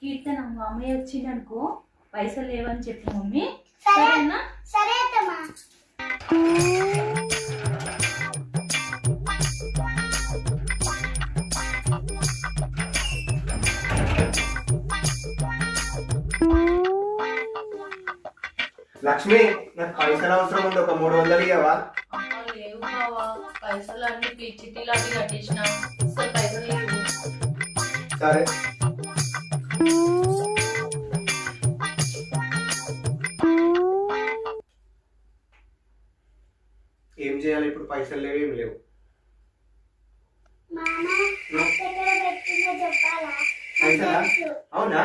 కీర్తన మామయ్య వచ్చిందనుకో పైసలు లేవని చెప్పు మమ్మీ. సరే. సరేనా? సరే లక్ష్మి నాకు పైసలు అవసరం ఉంది. ఒక మూడు వందలు ఇవ్వవా లేవు బావా పైసలు అన్ని చిట్టి లాంటి కట్టించిన. అసలు పైసలు లేవు సరే. ఏం చేయాలి ఇప్పుడు? పైసలు లేవు ఏం లేవు. చెప్పాలా. అవునా?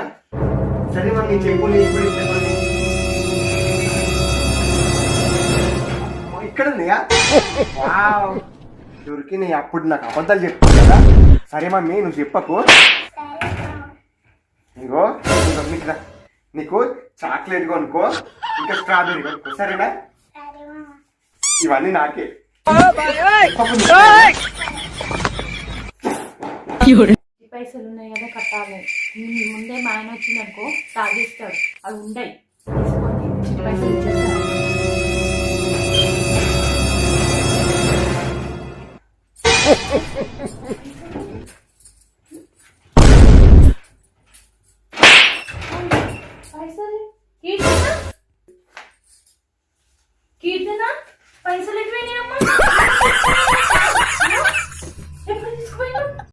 సరే మమ్మీ చెప్పు నీ ఇప్పుడు ఇక్కడ ఉన్నాయా వావ్. దొరికినాయి అప్పుడు నాకు అబద్ధాలు చెప్తాను కదా. సరే మమ్మీ నువ్వు చెప్పకు. ఇగో ఇదిగో నీకు నీకు చాక్లెట్ కొనుక్కో ఇంకా స్ట్రాబెరీ కొనుక్కో. సరేనా? ఇవన్నీ నాకే. పైసలు ఉన్నాయి కదా కట్టాలి. ముందే మా ఆయన వచ్చిందనుకో తాగిస్తాడు. అవి ఉండయి. పైసలు కీర్తన? కీర్తన? పైసలు ఎటువైనాయమ్మా